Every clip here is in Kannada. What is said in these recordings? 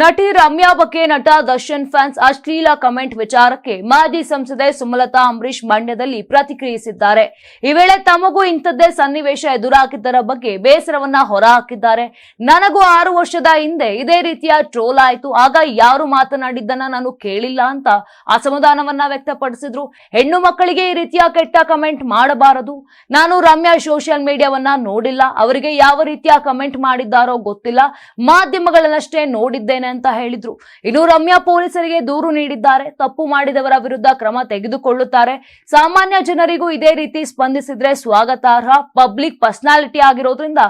ನಟಿ ರಮ್ಯಾ ಬಗ್ಗೆ ನಟ ದರ್ಶನ್ ಫ್ಯಾನ್ಸ್ ಅಶ್ಲೀಲ ಕಮೆಂಟ್ ವಿಚಾರಕ್ಕೆ ಮಾಜಿ ಸಂಸದೆ ಸುಮಲತಾ ಅಂಬರೀಶ್ ಮಂಡ್ಯದಲ್ಲಿ ಪ್ರತಿಕ್ರಿಯಿಸಿದ್ದಾರೆ. ಈ ವೇಳೆ ತಮಗೂ ಇಂಥದ್ದೇ ಸನ್ನಿವೇಶ ಎದುರಾಗಿದ್ದರ ಬಗ್ಗೆ ಬೇಸರವನ್ನ ಹೊರಹಾಕಿದ್ದಾರೆ. ನನಗೂ ಆರು ವರ್ಷದ ಹಿಂದೆ ಇದೇ ರೀತಿಯ ಟ್ರೋಲ್ ಆಯಿತು. ಆಗ ಯಾರು ಮಾತನಾಡಿದ್ದನ್ನ ನಾನು ಕೇಳಿಲ್ಲ ಅಂತ ಅಸಮಾಧಾನವನ್ನ ವ್ಯಕ್ತಪಡಿಸಿದ್ರು. ಹೆಣ್ಣು ಮಕ್ಕಳಿಗೆ ಈ ರೀತಿಯ ಕೆಟ್ಟ ಕಮೆಂಟ್ ಮಾಡಬಾರದು. ನಾನು ರಮ್ಯಾ ಸೋಷಿಯಲ್ ಮೀಡಿಯಾವನ್ನ ನೋಡಿಲ್ಲ. ಅವರಿಗೆ ಯಾವ ರೀತಿಯ ಕಮೆಂಟ್ ಮಾಡಿದ್ದಾರೋ ಗೊತ್ತಿಲ್ಲ. ಮಾಧ್ಯಮಗಳನ್ನಷ್ಟೇ ನೋಡಿದ್ದೇನೆ. ಅಂತ ಹೇಳಿದ್ರು. ಇನ್ನು ರಮ್ಯಾ ಪೊಲೀಸರಿಗೆ ದೂರು ನೀಡಿದ್ದಾರೆ. ತಪ್ಪು ಮಾಡಿದವರ ವಿರುದ್ಧ ಕ್ರಮ ತೆಗೆದುಕೊಳ್ಳುತ್ತಾರೆ. ಸಾಮಾನ್ಯ ಜನರಿಗೂ ಇದೇ ರೀತಿ ಸ್ಪಂದಿಸಿದ್ರೆ ಸ್ವಾಗತಾರ್ಹ. ಪಬ್ಲಿಕ್ ಪರ್ಸನಾಲಿಟಿ ಆಗಿರೋದ್ರಿಂದ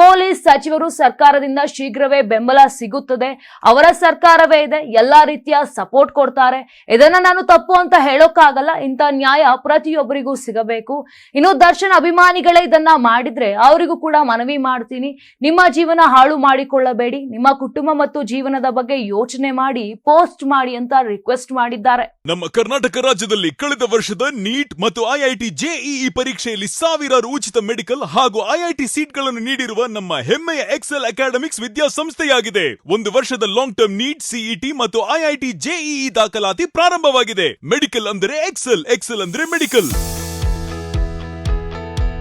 ಪೊಲೀಸ್ ಸಚಿವರು ಸರ್ಕಾರದಿಂದ ಶೀಘ್ರವೇ ಬೆಂಬಲ ಸಿಗುತ್ತದೆ. ಅವರ ಸರ್ಕಾರವೇ ಇದೆ. ಎಲ್ಲಾ ರೀತಿಯ ಸಪೋರ್ಟ್ ಕೊಡ್ತಾರೆ. ಇದನ್ನ ನಾನು ತಪ್ಪು ಅಂತ ಹೇಳೋಕ್ಕಾಗಲ್ಲ. ಇಂಥ ನ್ಯಾಯ ಪ್ರತಿಯೊಬ್ಬರಿಗೂ ಸಿಗಬೇಕು. ಇನ್ನು ದರ್ಶನ್ ಅಭಿಮಾನಿಗಳೇ ಇದನ್ನ ಮಾಡಿದ್ರೆ ಅವರಿಗೂ ಕೂಡ ಮನವಿ ಮಾಡ್ತೀನಿ. ನಿಮ್ಮ ಜೀವನ ಹಾಳು ಮಾಡಿಕೊಳ್ಳಬೇಡಿ. ನಿಮ್ಮ ಕುಟುಂಬ ಮತ್ತು ಜೀವನದ ಬಗ್ಗೆ ಯೋಚನೆ ಮಾಡಿ, ಪೋಸ್ಟ್ ಮಾಡಿ ಅಂತ ರಿಕ್ವೆಸ್ಟ್ ಮಾಡಿದ್ದಾರೆ. ನಮ್ಮ ಕರ್ನಾಟಕ ರಾಜ್ಯದಲ್ಲಿ ಕಳೆದ ವರ್ಷದ ನೀಟ್ ಮತ್ತು ಐಐಟಿ ಜೆಇಇ ಪರೀಕ್ಷೆಯಲ್ಲಿ ಸಾವಿರಾರು ಉಚಿತ ಮೆಡಿಕಲ್ ಹಾಗೂ ಐಐಟಿ ಸೀಟ್ಗಳನ್ನು ನೀಡಿರುವ ನಮ್ಮ ಹೆಮ್ಮೆಯ ಎಕ್ಸೆಲ್ ಅಕಾಡೆಮಿಕ್ಸ್ ವಿದ್ಯಾಸಂಸ್ಥೆಯಾಗಿದೆ. ಒಂದು ವರ್ಷದ ಲಾಂಗ್ ಟರ್ಮ್ ನೀಟ್ ಸಿಇಟಿ ಮತ್ತು ಐಐಟಿ ಜೆಇಇ ದಾಖಲಾತಿ ಪ್ರಾರಂಭವಾಗಿದೆ. ಮೆಡಿಕಲ್ ಅಂದರೆ ಎಕ್ಸೆಲ್ ಎಕ್ಸೆಲ್ ಅಂದ್ರೆ ಮೆಡಿಕಲ್.